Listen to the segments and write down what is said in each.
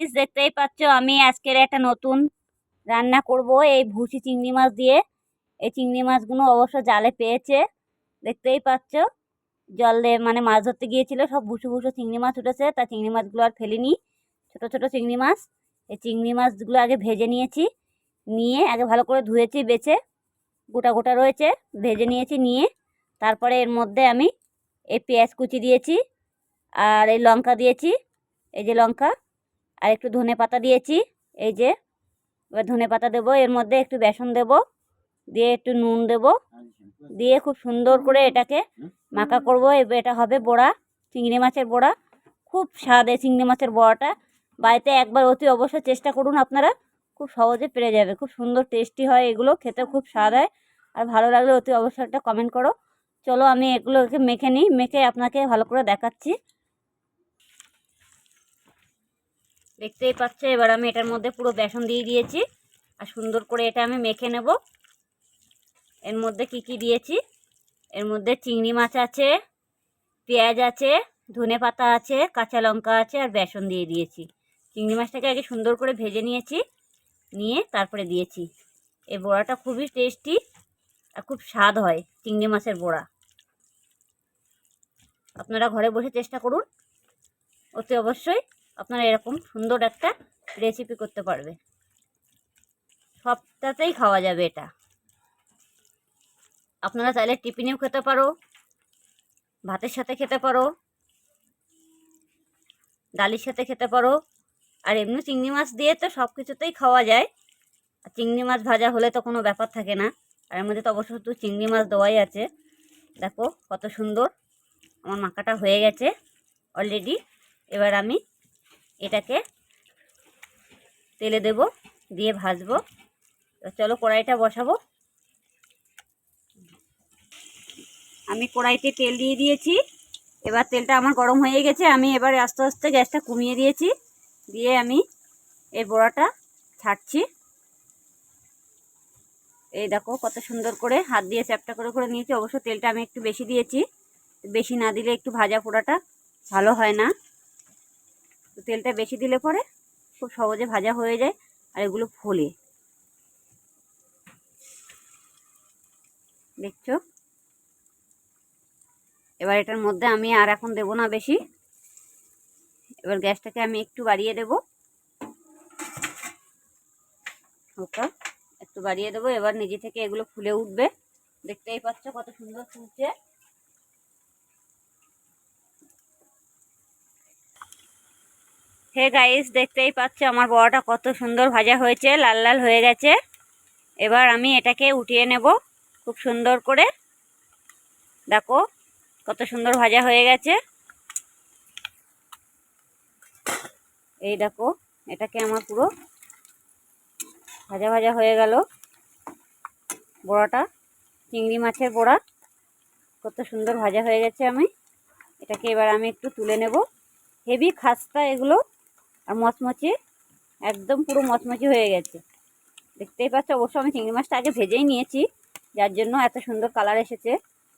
দেখতেই পাচ্ছ, আমি আজকের একটা নতুন রান্না করব, এই ভুসি চিংড়ি মাছ দিয়ে। এই চিংড়ি মাছগুলো অবশ্য জালে পেয়েছে, দেখতেই পাচ্ছ। জলে মানে মাছ ধরতে গিয়েছিল, সব ভুসু ভুসু চিংড়ি মাছ উঠেছে, তা চিংড়ি মাছগুলো আর ফেলিনি, ছোট ছোট চিংড়ি মাছ। এই চিংড়ি মাছগুলো আগে ভেজে নিয়েছি, নিয়ে আগে ভালো করে ধুয়েছি, বেছে, গোটা গোটা রয়েছে, ভেজে নিয়েছি, নিয়ে তারপরে এর মধ্যে আমি এই পেঁয়াজ কুচি দিয়েছি, আর এই লঙ্কা দিয়েছি, এই যে লঙ্কা আর একটু ধনে পাতা দিয়েছি, এই যে। এবার ধনে পাতা দেবো, এর মধ্যে একটু বেসন দেব, দিয়ে একটু নুন দেব, দিয়ে খুব সুন্দর করে এটাকে মাখা করব। এটা হবে বড়া, চিংড়ি মাছের বড়া। খুব স্বাদ এই চিংড়ি মাছের বড়াটা। বাড়িতে একবার অতি অবশ্যই চেষ্টা করুন আপনারা, খুব সহজে পেরে যাবে। খুব সুন্দর টেস্টি হয় এগুলো, খেতে খুব স্বাদ হয়। আর ভালো লাগলে অতি অবশ্যই একটা কমেন্ট করো। চলো আমি এগুলোকে মেখে নিই, মেখে আপনাকে ভালো করে দেখাচ্ছি। দেখতেই পাচ্ছ, এবার আমি এটার মধ্যে পুরো বেসন দিয়ে দিয়েছি। আর সুন্দর করে এটা আমি মেখে নেব। এর মধ্যে কি কি দিয়েছি? এর মধ্যে চিংড়ি মাছ আছে, পেঁয়াজ আছে, ধনে পাতা আছে, কাঁচা লঙ্কা আছে আর বেসন দিয়ে দিয়েছি। চিংড়ি মাছটাকে আগে সুন্দর করে ভেজে নিয়েছি, নিয়ে তারপরে দিয়েছি। এই বড়াটা খুবই টেস্টি আর খুব স্বাদ হয় চিংড়ি মাছের বড়া। আপনারা ঘরে বসে চেষ্টা করুন, অতি অবশ্যই আপনারা এরকম সুন্দর একটা রেসিপি করতে পারবে। সবটাতেই খাওয়া যাবে এটা। আপনারা চাইলে টিফিনেও খেতে পারো, ভাতের সাথে খেতে পারো, ডালির সাথে খেতে পারো, আর এমনি চিংড়ি মাছ দিয়ে তো সব কিছুতেই খাওয়া যায়। আর চিংড়ি মাছ ভাজা হলে তো কোনো ব্যাপার থাকে না। আর এর মধ্যে তো অবশ্য তো চিংড়ি মাছ দেওয়াই আছে। দেখো কত সুন্দর, আমার মাখাটা হয়ে গেছে অলরেডি এবার আমি এটাকে তেলে দেব, দিয়ে ভাজবো। চলো কড়াইটা বসাবো। আমি কড়াইতে তেল দিয়ে দিয়েছি। এবার তেলটা আমার গরম হয়ে গেছে, আমি এবার আস্তে আস্তে গ্যাসটা কমিয়ে দিয়েছি। দিয়ে আমি এই বড়াটা ছাড়ছি। এই দেখো কত সুন্দর করে হাত দিয়ে চ্যাপটা করে করে নিয়েছি। অবশ্য তেলটা আমি একটু বেশি দিয়েছি। বেশি না দিলে একটু ভাজা পোড়াটা ভালো হয় না। তেলটা বেশি দিলে পরে খুব সহজে ভাজা হয়ে যায়, আর এগুলো ফোলে। দেখছ? এবার এটার মধ্যে আমি আর এখন দেব না বেশি। এবার গ্যাসটাকে আমি একটু বাড়িয়ে দেব। ওটা একটু বাড়িয়ে দেবো, এবার নিজে থেকে এগুলো ফুলে উঠবে। দেখতেই পাচ্ছ কত সুন্দর ফুলছে। হে গাইস দেখতেই পাচ্ছ আমার বড়াটা কত সুন্দর ভাজা হয়েছে, লাল লাল হয়ে গেছে। এবার আমি এটাকে উঠিয়ে নেব খুব সুন্দর করে। দেখো, কত সুন্দর ভাজা হয়ে গেছে। এই দেখো, এটাকে আমার পুরো ভাজা ভাজা হয়ে গেল। বড়াটা, চিংড়ি মাছের বড়া, কত সুন্দর ভাজা হয়ে গেছে আমি। এটাকে এবার আমি একটু তুলে নেব। হেভি খাস্তা এগুলো। আর মচমচে, একদম পুরো মচমচে হয়ে গেছে। দেখতেই পাচ্ছ, অবশ্য আমি চিংড়ি মাছটা আগে ভেজেই নিয়েছি, যার জন্য এত সুন্দর কালার এসেছে।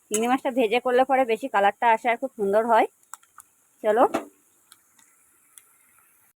চিংড়ি মাছটা ভেজে করলে পরে বেশি কালারটা আসে আর খুব সুন্দর হয়। চলো